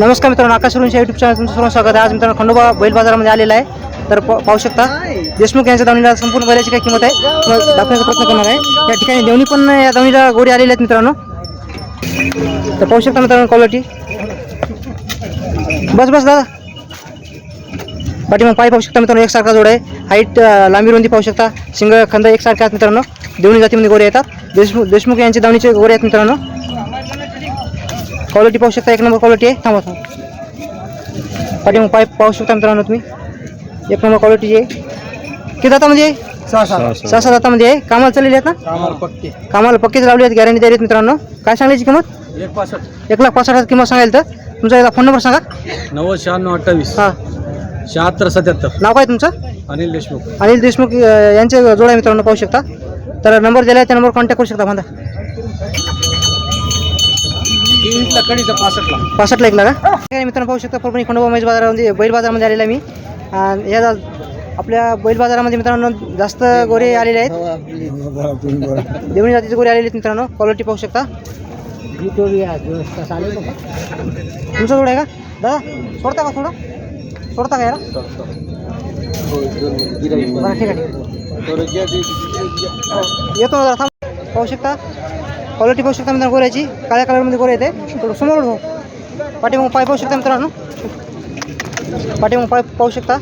नमस्कार मित्रांनो आकाश रुंच्या YouTube channel तुमचं सर्व स्वागत आहे. आज मित्रांनो खंडोबा बैल बाजारामध्ये आलेला आहे. तर पाहू शकता देशमुख यांच्या दावणीला संपूर्ण बैलाची काय किंमत आहे? दाखवण्याचा प्रयत्न करणार आहे. या ठिकाणी देवणी पण या दावणीला गोडी आलेल्या आहेत मित्रांनो. तर पाहू शकता मित्रांनो क्वालिटी बस बस दादा. पाठीमाग पाय पाहू शकता मित्रांनो एकसारखा जोड आहे. हाईट लांबी रुंदी पाहू शकता. शिंग खंद एकसारखे आहेत मित्रांनो. देवणी जातीमध्ये गोरे येतात. देशमुख देशमुख यांचे दावणीचे गोरे आहेत मित्रांनो. क्वालिटी पाहू शकता एक नंबर क्वालिटी आहे. थांबा थांबा. पाठीमाग पाय पाहू शकता मित्रांनो तुम्ही. एक नंबर क्वालिटीची आहे. किती दातामध्ये आहे सहा सहा दातामध्ये आहे. कामाला चाललेली आहेत ना? पक्के. कामाला पक्कीच लावली आहेत गॅरंटी द्यायला मित्रांनो. काय सांगायची किंमत? एक पासष्ट. एक लाख पासष्ट हजार किंमत सांगायला तर. तुमचा एकदा फोन नंबर सांगा. नव्वद शहाण्णव अठ्ठावीस. हां. शहात्तर सत्याहत्तर. नाव काय तुमचं? अनिल देशमुख. अनिल देशमुख यांचे जोड आहे मित्रांनो पाहू शकता. तर नंबर दिला आहे त्या नंबर कॉन्टॅक्ट करू शकता माझा पासटला कडीचा पासष्टला पासष्टला एक लागा मित्रांनो पाहू शकता परभणी खंडोबा मैस बाजारामध्ये बैल बाजारामध्ये आलेला मी. या आपल्या बैल बाजारामध्ये मित्रांनो जास्त गोरे आलेले आहेत. देवणी जातीचे गोरे आलेले आहेत मित्रांनो. क्वालिटी पाहू शकता. तुमचा थोडं आहे का? दादा सोडता का थोडं? सोडता का याला? बरं ठीक आहे ठीक येतो जरा थांब. पाहू शकता. क्वालिटी पाहू शकता मित्रांनो गोऱ्याची काळ्या कलरमध्ये गोरे येते. थोडं समोर भाऊ पाठीमाग पाय पाहू शकता मित्रांनो. पाठीमाग पाय पाहू शकता.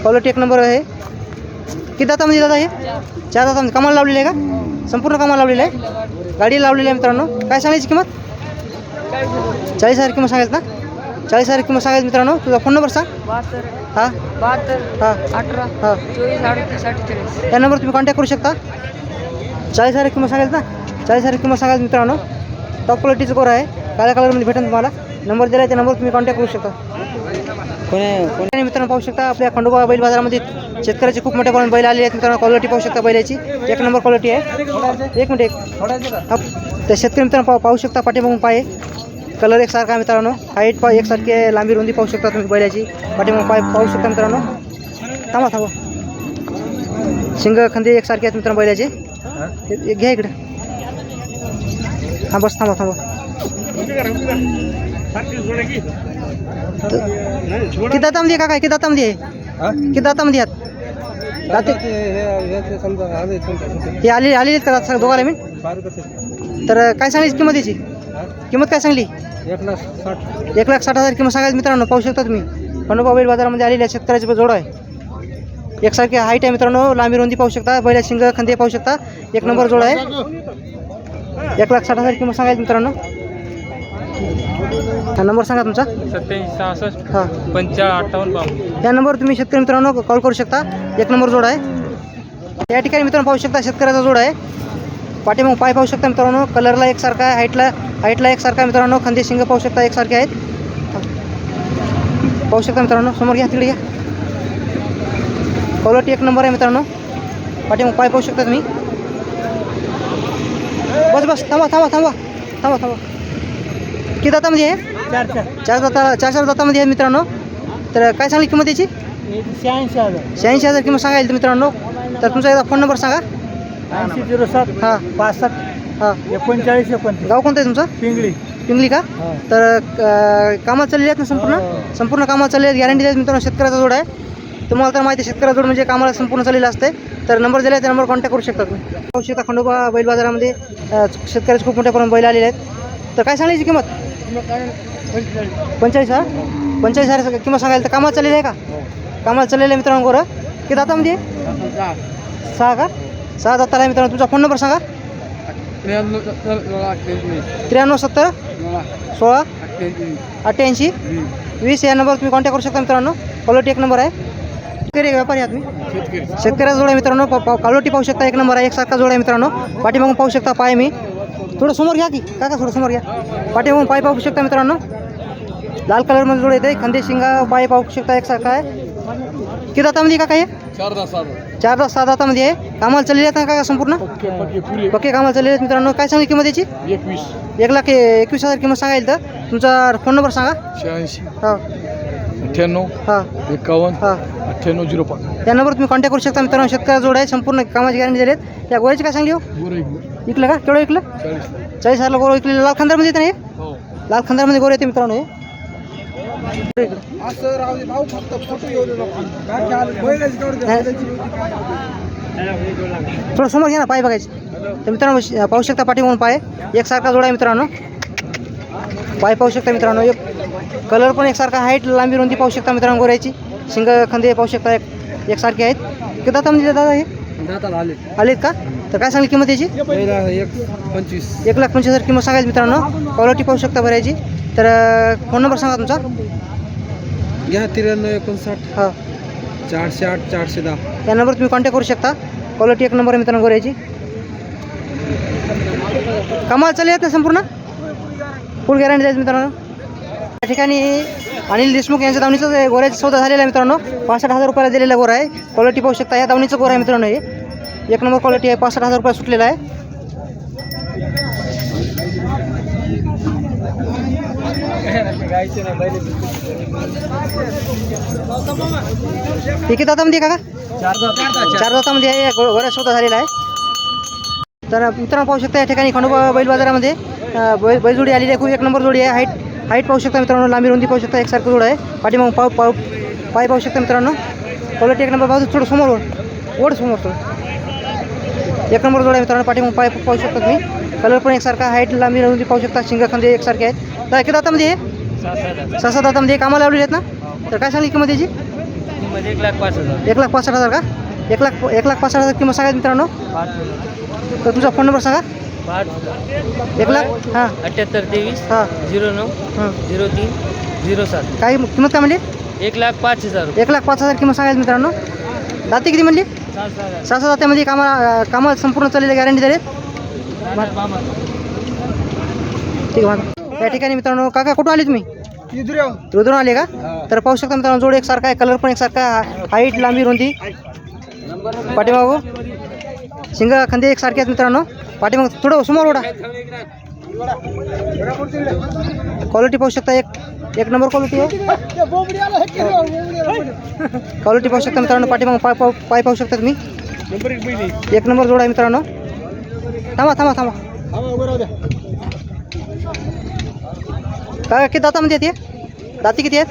क्वालिटी एक नंबर आहे. किती दातामध्ये दादा हे? चार दातामध्ये. कमाल लावलेली आहे का? संपूर्ण कमाल लावलेली आहे. गाडी लावलेली आहे मित्रांनो. काय सांगायची किंमत? चाळीस हजार किंमत सांगायचं ना? चाळीस हजार किंमत सांगायचं मित्रांनो. तुझा फोन नंबर सांग. हां? बहात्तर हां. अठरा हां. चोवीस अडतीस अठ्ठेचाळीस या नंबर तुम्ही कॉन्टॅक्ट करू शकता. चाळीस हजार किंमत सांगायचं ना? चाळीस हजार किंमत सांगायचं मित्रांनो. टॉप क्वालिटीचं कोर आहे. काळ्या कलरमध्ये भेटेल तुम्हाला. नंबर दिला आहे त्या नंबर तुम्ही कॉन्टॅक्ट करू शकता. कोणी कोणी मित्रांनो पाहू शकता. आपल्या खंडोबा बैल बाजारामध्ये शेतकऱ्याचे खूप मोठ्या प्रमाणात बैल आले आहेत मित्रांनो. क्वालिटी पाहू शकता बैलाची. एक नंबर क्वालिटी आहे. एक मिनिट एक. त्या शेतकरी मित्रांनो पाहू पाहू शकता पाठीमागून पाय कलर एकसारखा आहे मित्रांनो. हाईट पा एकसारखी आहे. लांबी रुंदी पाहू शकता तुम्ही बैलाची. पाठीमागून पाय पाहू शकता मित्रांनो. थांबा थांबा. शिंग खंदे एकसारखे आहेत मित्रांनो बैलाचे. घ्या इकडे. हां बस थांबा. थांबा किती आहे का काय किती दातामध्ये आहे? किती दातामध्ये आहेत? हे आले आलेले आहेत का सगळे दोघाला मी. तर काय सांगायची किंमत याची? किंमत काय सांगली? एक लाख साठ. एक लाख साठ हजार किंमत सांगायची मित्रांनो पाहू शकता तुम्ही. खंडोबा बैल बाजारामध्ये आलेले आहेत शेतकऱ्याचे जोड आहे. एकसारखी हाईट आहे मित्रांनो लांबी रुंदी पाहू शकता बैला शिंग खंदे पाहू शकता. एक नंबर जोड आहे. एक लाख साठ हजार किंमत सांगायची मित्रांनो. हा नंबर सांगा तुमचा. सत्याऐंशी सहासष्ट हां. पंचाळीस अठ्ठावन्न बावन्न. या नंबरवर तुम्ही शेतकरी मित्रांनो कॉल करू शकता. एक नंबर जोड आहे. या ठिकाणी मित्रांनो पाहू शकता शेतकऱ्याचा जोड आहे. पाठीमाग पाय पाहू शकता मित्रांनो. कलरला एकसारखा आहे हाईटला हाईटला एकसारखा आहे मित्रांनो. खंदे शिंग पाहू शकता एकसारखे आहेत. पाहू शकता मित्रांनो. समोर घ्या तिकडे घ्या. क्वालिटी एक नंबर आहे मित्रांनो. पाठीमाग पाय पाहू शकता तुम्ही. बस बस थांबा थांबा थांबा थांबा थांबा. किती दातामध्ये आहे? चार चार. चार दाता चार चार दातामध्ये आहे मित्रांनो. तर काय सांगली किंमत याची? शहाऐंशी हजार. शहाऐंशी हजार किंमत सांगायला तर मित्रांनो. तर तुमचा एकदा फोन नंबर सांगा. ऐंशी झिरो सात हां. पासष्ट हां. एकोणचाळीस एकोणतीस. गाव कोणतं आहे तुमचं? पिंगळी. पिंगली का? तर कामात चाललेली आहेत ना संपूर्ण? संपूर्ण कामात चालले आहेत. गॅरंटी आहेत मित्रांनो शेतकऱ्याचा जोड आहे. तुम्हाला तर माहिती आहे शेतकऱ्याचा जोड म्हणजे कामाला संपूर्ण चाललेलं असते तर नंबर दिला आहे त्या नंबर कॉन्टॅक्ट करू शकता तुम्ही. पाहू शकता खंडोबा बैल बाजारामध्ये शेतकऱ्याचे खूप मोठ्या प्रमाणात बैल आलेले आहेत. तर काय सांगायची किंमत? पंचेचाळीस हजार पंचेचाळीस हजार किंमत सांगायला तर कामात चाललेलं आहे का? कामाला चाललेलं आहे मित्रांनो गोरं किती दातामध्ये आहे? सहा का? सहा दाताला आहे मित्रांनो. तुमचा फोन नंबर सांगा. त्र्याण्णव सत्तर सोळा अठ्ठ्याऐंशी. वीस या नंबर तुम्ही कॉन्टॅक्ट करू शकता मित्रांनो. क्वालिटी एक नंबर आहे. शेतकरी व्यापारी आहात मी शेतकऱ्याचा जोड आहे मित्रांनो. क्वालिटी पाहू शकता एक नंबर आहे एकसारखा जोड आहे मित्रांनो. पाठीमागून पाहू शकता पाय मी. थोडं समोर घ्या की. काका थोडं समोर घ्या. पाठीमागून पाय पाहू शकता मित्रांनो. लाल कलरमध्ये जोड येते खंदे शिंगा पाय पाहू शकता एकसारखा आहे. किती दातामध्ये का काय चार दहा सात. चार तास सहा दातामध्ये आहे. कामाला चाललेले आहेत ना काका संपूर्ण? पक्के कामाला चाललेले आहेत मित्रांनो. काय सांगली किंमत याची? एकवीस. एक लाख एकवीस हजार किंमत सांगायला तर. तुमचा फोन नंबर सांगा. शहाऐंशी. हां. अठ्ठ्याण्णव हां. एकावन्न हां. अठ्ठ्याण्णव झिरो पाच. या नंबर तुम्ही कॉन्टॅक्ट करू शकता. मित्रांनो शेतकऱ्या जोड आहे. संपूर्ण कामाची गॅरंटी दिली आहेत या गोळ्याची काय सांगली हो? इकलं का? केवढं इकलं चाळीस चाळीस हजारला गोर विकलेलं. लाल खंदारमध्ये येतं ना हे? हो. लाल खंदारमध्ये गोर येते मित्रांनो हे. असं राहू दे भाऊ फक्त फोटो घेऊन थोडं समोर घ्या ना पाय बघायचे. तर मित्रांनो श- पाहू शकता पाठी म्हणून पाय. एकसारखा जोडा आहे मित्रांनो. पाय पाहू शकता मित्रांनो. एक कलर पण एकसारखा हाईट लांबी रुंदी पाहू शकता मित्रांनो गोऱ्याची. शिंग खंदे पाहू शकता एक एकसारखे आहेत. किती दातामध्ये दादा हे? दाताला आले आलेत. का? तर काय सांगली किंमत याची? एक पंचवीस. एक लाख पंचवीस हजार किंमत सांगायची मित्रांनो. क्वालिटी पाहू शकता बऱ्याची. तर फोन नंबर सांगा तुमचा. घ्या त्र्याण्णव एकोणसाठ. हां. चारशे आठ चारशे दहा. या नंबर तुम्ही कॉन्टॅक्ट करू शकता. क्वालिटी एक नंबर मित्रांनो गोऱ्याची. कमाल चालू आहेत ना संपूर्ण. फुल गॅरंटी द्यायची मित्रांनो. या ठिकाणी अनिल देशमुख यांच्या दावणीचं जे गोऱ्याचा सौदा झालेला आहे मित्रांनो. पासष्ट हजार रुपयाला दिलेला गोरा आहे. क्वालिटी पाहू शकता या दावणीचं गोरा आहे मित्रांनो हे. एक नंबर क्वालिटी आहे पासष्ट हजार रुपया सुटलेला आहे. ठीक आहे दातामध्ये का चार दातामध्ये आहे गोऱ्या सौदा झालेला आहे. तर मित्रांनो पाहू शकता या ठिकाणी खंडोबा बैल बाजारामध्ये बैल बैलजोडी आलेली आहे खूप एक नंबर जोडी आहे हाईट हाईट पाहू शकता मित्रांनो लांबी रुंदी पाहू शकता एकसारखं जोड आहे. पाठीमागून पाव पाव पाय पाहू शकता मित्रांनो. क्वालिटी एक नंबर बाजू थोडं समोर ओढ समोर थोडं एक नंबर जोड आहे मित्रांनो पाठीमागून पाय पाहू शकता तुम्ही. कलर पण एकसारखा हाईट लांबी रुंदी पाहू शकता शिंग खांदे एकसारखे आहेत. तर किती दातामध्ये आहे सहा सात दातामध्ये कामाला लावलेले आहेत ना? तर काय सांगली किंमत याची? एक लाख पाच हजार. एक लाख पासष्ट हजार का? एक लाख एक लाख पासष्ट हजार किंमत सांगायची मित्रांनो. तर तुमचा फोन नंबर सांगा. एक लाख? हां. अठ्याहत्तर तेवीस हां. झिरो नऊ हां. झिरो तीन झिरो सात. काय किंमत काय म्हणली? एक लाख पाच हजार एक लाख पाच हजार किंमत सांगायची मित्रांनो. दाते किती म्हणली? सहा सात दात्यामध्ये कामा कामाला संपूर्ण चाललेले गॅरंटी दिले ठीक आहे या ठिकाणी मित्रांनो काका कुठून आले तुम्ही? रुद्रून आले का? तर पाहू शकता मित्रांनो जोड एकसारखा आहे कलर पण एकसारखा हाईट लांबी रुंदी. पाठीमागू. शिंग खांदे एकसारखे आहेत मित्रांनो. पाठीमाग थोडं समोर ओढा. क्वालिटी पाहू शकता एक एक नंबर क्वालिटी आहे क्वालिटी पाहू शकता मित्रांनो पाठीमाग पाय पाय पाहू शकता तुम्ही. एक नंबर जोड आहे मित्रांनो. थांबा थांबा थांबा. काय किती दातामध्ये येते दाती किती आहेत?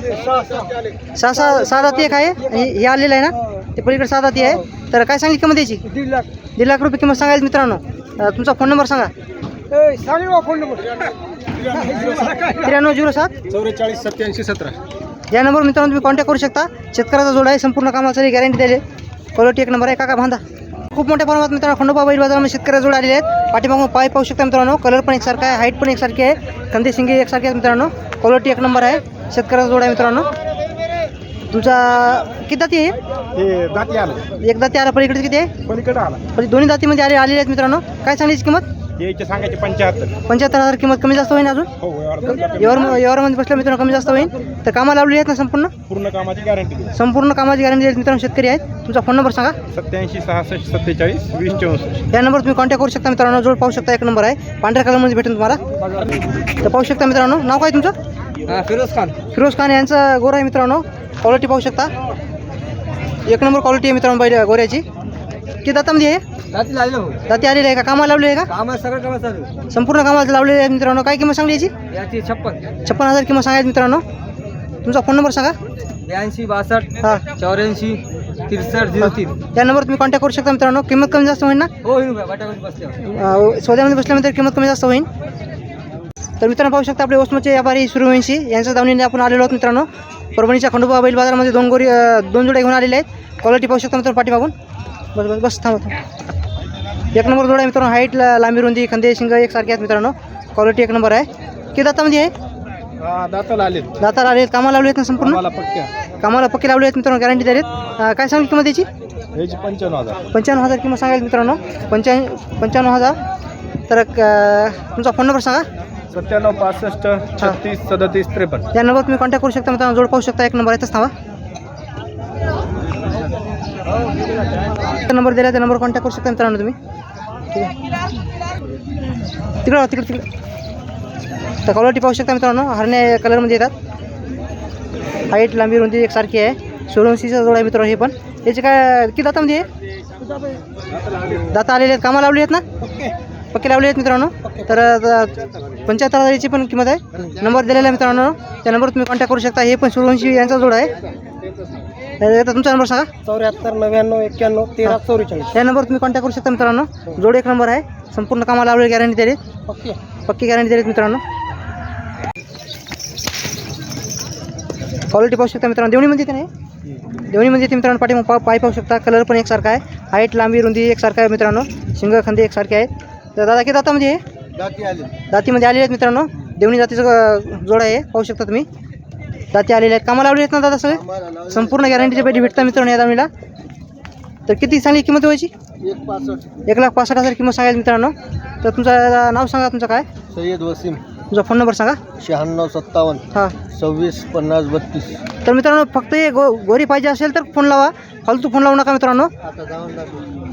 सहा सहा. सहा दाती एक आहे. हे आलेलं आहे ना? ते पलीकडे सहा दाती आहे. तर काय सांगली किंमत याची? दीड लाख. दीड लाख रुपये किंमत सांगायची मित्रांनो. तुमचा फोन नंबर सांगा. फोन नंबर त्र्याण्णव झिरो सात. चौवेचाळीस सत्याऐंशी सतरा. या नंबर मित्रांनो तुम्ही कॉन्टॅक्ट करू शकता. शेतकऱ्याचा जोड आहे संपूर्ण कामाची गॅरंटी दिली क्वालिटी एक नंबर आहे काका बांधा. खूप मोठ्या प्रमाणात मित्रांनो खंडोबा बैल बाजारामध्ये शेतकऱ्या जोड आलेले आहेत. पाठीमागून पाय पाहू शकता मित्रांनो. कलर पण एकसारखा आहे हाईट पण एकसारखी आहे. कंदी शिंगे एकसारखे आहेत मित्रांनो. क्वालिटी एक नंबर आहे. शेतकऱ्याचा जोड आहे मित्रांनो. तुमचा किती दाती आहे? हे दाती आलं. एक दाती आला पलीकडे किती आहे? पलीकडे आला. म्हणजे दोन्ही दातीमध्ये आले आलेले आहेत मित्रांनो. काय सांगायची किंमत? याचे सांगायचे पंच्याहत्तर. पंच्याहत्तर हजार किंमत कमी जास्त होईल अजून? हो यावर यावरमध्ये बसल्या मित्रांनो कमी जास्त होईल. तर कामाला लावलेली आहेत ना संपूर्ण? पूर्ण कामाची गॅरंटी संपूर्ण कामाची गॅरंटी देत मित्रांनो शेतकरी आहेत. तुमचा फोन नंबर सांगा. सत्याऐंशी सहासष्ट सत्तेचाळीस वीस चौसष्ट. या नंबर तुम्ही कॉन्टॅक्ट करू शकता मित्रांनो. जोड पाहू शकता एक नंबर आहे. पांढऱ्या कलरमध्ये भेटेल तुम्हाला. तर पाहू शकता मित्रांनो. नाव काय तुमचं? फिरोज खान. फिरोज खान यांचा गोरा आहे मित्रांनो. क्वालिटी पाहू शकता. एक नंबर क्वालिटी आहे मित्रांनो बैल गोऱ्याची. किती दातामध्ये आहे दाती लागलं भाऊ दाती आलेली आहे का? कामाला लावली आहे का? कामा सगळं कामा चालू संपूर्ण कामाला लावलेली आहे मित्रांनो. काय किंमत सांगली याची? याची छप्पन. छप्पन हजार किंमत सांगायची मित्रांनो. तुमचा फोन नंबर सांगा. ब्याऐंशी बासष्ट हां. चौऱ्याऐंशी त्रेसष्ट झिरो तीन. या नंबर तुम्ही कॉन्टॅक्ट करू शकता मित्रांनो. किंमत कमी जास्त होईल ना? हो होईल बसल्यावर. अं, सौद्यामध्ये बसल्यानंतर किंमत कमी जास्त होईल. तर मित्रांनो पाहू शकता आपले ओसमचे व्यापारी सूर्यवंशी यांच्या दावणीने आपण आलेलो आहोत मित्रांनो. परभणीच्या खंडोबा बैल बाजारामध्ये दोन गोरी दोन जोड्या घेऊन आलेले आहेत. क्वालिटी पाहू शकता मित्रांनो पाठीमागून बस बस बस थांबा थांबा. एक नंबर जोड आहे मित्रांनो हाईट लांबी रुंदी खंदे शिंग एकसारखे आहेत मित्रांनो. क्वालिटी एक नंबर आहे. किती दातामध्ये आहे? दाताला आले दाताला आले आहेत कामाला लावले आहेत ना संपूर्ण? कामाला पक्के. लावले आहेत मित्रांनो गॅरंटी अं, काय सांगली किंमत याची? याची पंच्याण्णव हजार. पंच्याण्णव हजार किंमत सांगायला मित्रांनो. पंच्याऐंशी पंच्याण्णव हजार. तर क- तुमचा फोन नंबर सांगा. सत्त्याण्णव पासष्ट छत्तीस सदतीस त्रेपन्न. या नंबर तुम्ही कॉन्टॅक्ट करू शकता मित्रांनो जोड पाहू शकता एक नंबर आहे तसं थांबा नंबर दिला त्या नंबर कॉन्टॅक्ट करू शकता मित्रांनो तुम्ही. ठीक आहे. तिकडं तिकडं तिकडं. तर क्वालिटी पाहू शकता मित्रांनो हरणे कलरमध्ये येतात. हाईट लांबी रुंदी एकसारखी आहे. सोळूनशीचा जोड आहे मित्रांनो हे पण. याचे काय किती दातामध्ये आहे दाता आलेले आहेत. कामाला लावली आहेत ना? पक्के. लावले आहेत मित्रांनो. तर पंच्याहत्तर हजाराची पण किंमत आहे. नंबर दिलेला आहे मित्रांनो. त्या नंबरवर तुम्ही कॉन्टॅक्ट करू शकता. हे पण सूर्यवंशी यांचा जोड आहे. आता तुमचा नंबर सांगा. चौऱ्याहत्तर नव्याण्णव एक्क्याण्णव तेरा चौवेचाळीस या नंबरवर तुम्ही कॉन्टॅक्ट करू शकता मित्रांनो. जोड एक नंबर आहे. संपूर्ण कामाला लावलेली गॅरंटी दिली ओके. पक्की गॅरंटी दिली मित्रांनो. क्वालिटी पाहू शकता मित्रांनो. देवणीमध्ये येते नाही. देवणीमध्ये येते मित्रांनो पाठी पा पाय पाहू शकता. कलर पण एकसारखा आहे. हाईट लांबी रुंदी एकसारखा आहे मित्रांनो. शिंग खंदे एकसारखे आहेत. तर दादा किती दातीमध्ये आलेले आहेत मित्रांनो. देवणी जातीचं जोड आहे. पाहू शकता तुम्ही. दाती आलेले आहेत. कामाला लावले आहेत ना दादा सगळे? संपूर्ण गॅरंटीचे पैसे भेटतात मित्रांनो या दावणीला तर किती चांगली किंमत व्हायची एक पासष्ट. एक लाख पासष्ट हजार किंमत सांगायला मित्रांनो. तर तुमचं नाव सांगा तुमचं काय? सय्यद वसीम. तुमचा फोन नंबर सांगा. शहाण्णव सत्तावन्न. हां. सव्वीस पन्नास बत्तीस. तर मित्रांनो फक्त हे गो गोरी पाहिजे असेल तर फोन लावा. फालतू फोन लावू नका मित्रांनो.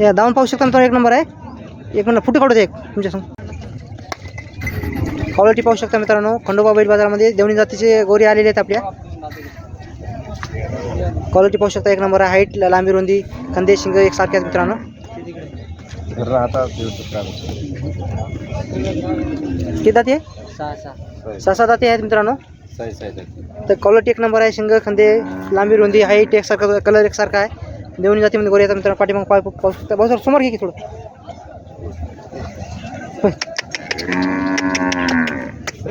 हे धावून पाहू शकता मित्रांनो एक नंबर आहे. एक मिनिट फुटे काढू दे एक. तुमच्या संग. क्वालिटी पाहू शकता मित्रांनो खंडोबा बैल बाजारामध्ये देवणी जातीचे गोरी आलेले आहेत आपल्या. क्वालिटी पाहू शकता एक नंबर आहे हाईट लांबी रुंदी कंदे शिंग एकसारखे आहेत मित्रांनो. किती दाती आहे? सहा सहा. दाती आहेत मित्रांनो. तर क्वालिटी एक नंबर आहे शिंग खंदे लांबी रुंदी हाईट एकसारखा कलर एकसारखा आहे. देवणी जातीमध्ये गोरी येतात मित्रांनो पाठीमाग पाय पाहू शकता. भाऊ सर समोर घे की थोडं. होय.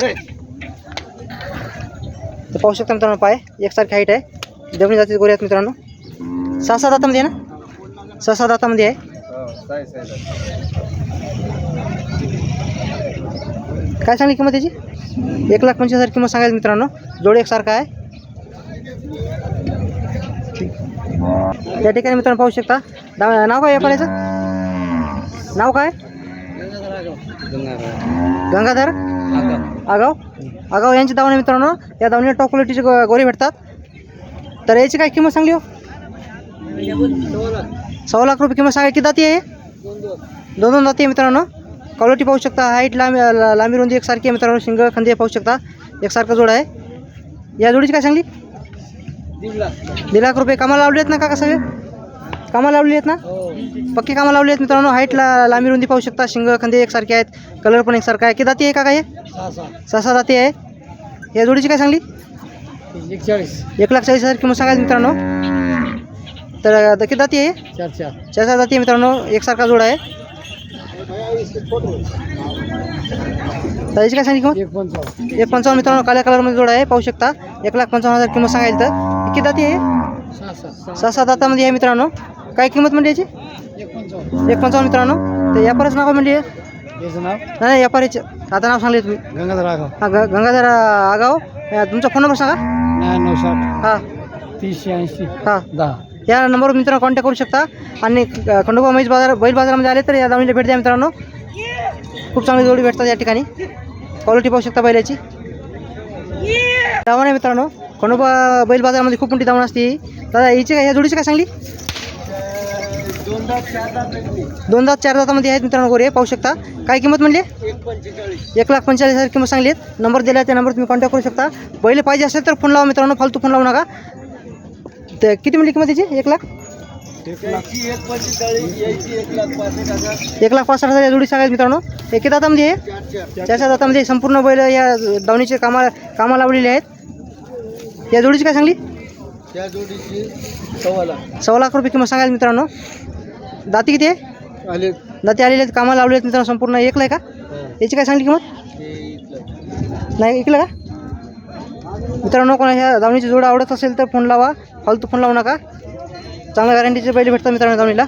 तर पाहू शकता मित्रांनो पाय. एकसारखी हाईट आहे. देवणी जातीचे गोरी आहेत मित्रांनो. सहा सात दातामध्ये आहे ना? सहा सात दातामध्ये आहे. काय सांगली किंमत त्याची एक लाख पंचवीस हजार किंमत सांगायची मित्रांनो. जोड एकसारखा आहे. त्या ठिकाणी मित्रांनो पाहू शकता. नाव काय व्यापाऱ्याचं नाव काय? गंगाधर. आगाव आगाव यांची दावणे मित्रांनो या दावणीला टॉप क्वालिटीचे गोरे भेटतात. तर याची काय किंमत सांगली हो? सव्वा लाख रुपये किंमत सांगा किती दाती आहे? दोन दोन दाती आहे मित्रांनो. क्वालिटी पाहू शकता हाईट लांबी लांबी रुंदी एकसारखी आहे मित्रांनो शिंग खंदे पाहू शकता. एकसारखा जोड आहे. या जोडीची काय सांगली? दीड लाख रुपये. कामाला लावले आहेत ना काका सगळे? कामाला लावली आहेत ना? पक्की कामाला लावली आहेत मित्रांनो. हाईटला लांबी रुंदी पाहू शकता. शिंग खंदे एकसारखे आहेत. कलर पण एकसारखा आहे. किती दाती आहे का काय सहा दाती आहे. या जोडीची काय सांगली? एकचाळीस. एक लाख चाळीस हजार किंमत सांगायची मित्रांनो. तर किती दाती आहे? चार चार. चार सहा दाती आहे मित्रांनो. एकसारखा जोड आहे. तर याची काय सांगली किंमत? एक पंचावन्न. एक पंचावन्न मित्रांनो. काळ्या कलरमध्ये जोड आहे. पाहू शकता. एक लाख पंचावन्न हजार किंमत सांगायची तर. किती दाती आहे? सहा सात दातामध्ये आहे मित्रांनो. काय किंमत म्हणली याची? एक पंचावन्न. एक मित्रांनो. तर व्यापाराचं नाव काय म्हणली आहे? याचं नाव? नाही नाही व्यापारीचं. आता नाव सांगले तुम्ही गंगाधर राघव हा ग गंगाधर अ, आगाव. अ, तुमचा फोन नंबर सांगा. नव्याण्णव साठ हां. तीसशे ऐंशी. हां. दहा. या नंबरवर मित्रांनो कॉन्टॅक्ट करू शकता. आणि अ, खंडोबा म्हैस बाजार बैल बाजारामध्ये आले तर या दावणीला भेट द्या मित्रांनो. खूप चांगली जोडी भेटतात या ठिकाणी. क्वालिटी पाहू शकता बैलाची. दावण आहे मित्रांनो. खंडोबा बैल बाजारामध्ये खूप मोठी दावण असते दादा हिची काय ह्या जोडीची काय सांगली? दोन दात चार दातामध्ये आहेत मित्रांनो गोरे पाहू शकता. काय किंमत म्हणली? एक एक लाख पंचेचाळीस हजार किंमत सांगली आहेत नंबर दिला आहे त्या नंबर तुम्ही कॉन्टॅक्ट करू शकता. पहिले पाहिजे असेल तर फोन लावा मित्रांनो फालतू फोन लावू नका. तर किती म्हणली किंमत त्याची एक लाख? एक एक लाख पासष्ट हजार. एक या जोडी सांगायची मित्रांनो. किती दातामध्ये त्याच्या दातामध्ये संपूर्ण बैल या दावणीचे कामा कामा लावलेले आहेत. या जोडीची काय सांगली? त्या जोडीची सव्वा लाख. सव्वा लाख रुपये किंमत सांगायला मित्रांनो. दाती किती आहे? आले. दाती आलेले आहेत कामाला लावले आहेत मित्रांनो संपूर्ण एकला आहे का याची काय सांगली किंमत? हे नाही ऐकलं का? मित्रांनो कोणा ह्या दावणीची जोड आवडत असेल तर फोन लावा. फालतू फोन लावू नका. चांगल्या गॅरंटीचे पहिले भेटतात मित्रांनो दावणीला.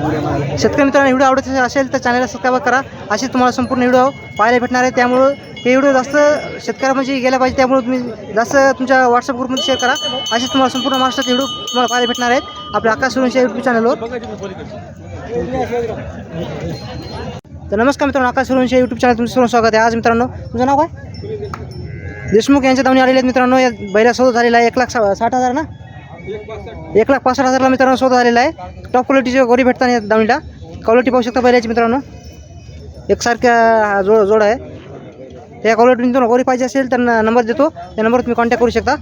शेतकरी मित्रांनो व्हिडिओ आवडत असेल तर चॅनलला सबस्क्राईब करा. असे तुम्हाला संपूर्ण व्हिडिओ पाहायला भेटणार आहे. त्यामुळं हे व्हिडिओ जास्त शेतकऱ्यामध्ये गेला पाहिजे त्यामुळे तुम्ही जास्त तुमच्या व्हॉट्सअप ग्रुपमध्ये शेअर करा. असे तुम्हाला संपूर्ण महाराष्ट्रात व्हिडिओ तुम्हाला पाहायला भेटणार आहेत. आपल्या आकाश सुरेंच्या यूट्यूब चॅनलवर तर नमस्कार मित्रांनो आकाश सुरेंच्या यूट्यूब चॅनल तुमचं सर्व स्वागत आहे. आज मित्रांनो तुमचं नाव काय? देशमुख यांच्या दावणी आलेले आहेत मित्रांनो. या बैला सौदा झालेला आहे एक लाख साठ हजार ना? एक लाख पासष्ट हजारला मित्रांनो सौदा झालेला आहे. टॉप क्वालिटीचे गोरी भेटतात या दावणीला क्वालिटी पाहू शकता पहिल्याची मित्रांनो. एकसारख्या जोड जोड आहे. त्या क्वालिटी तुम्हाला गोरी पाहिजे असेल तर नंबर देतो. त्या नंबरवर तुम्ही कॉन्टॅक्ट करू शकता.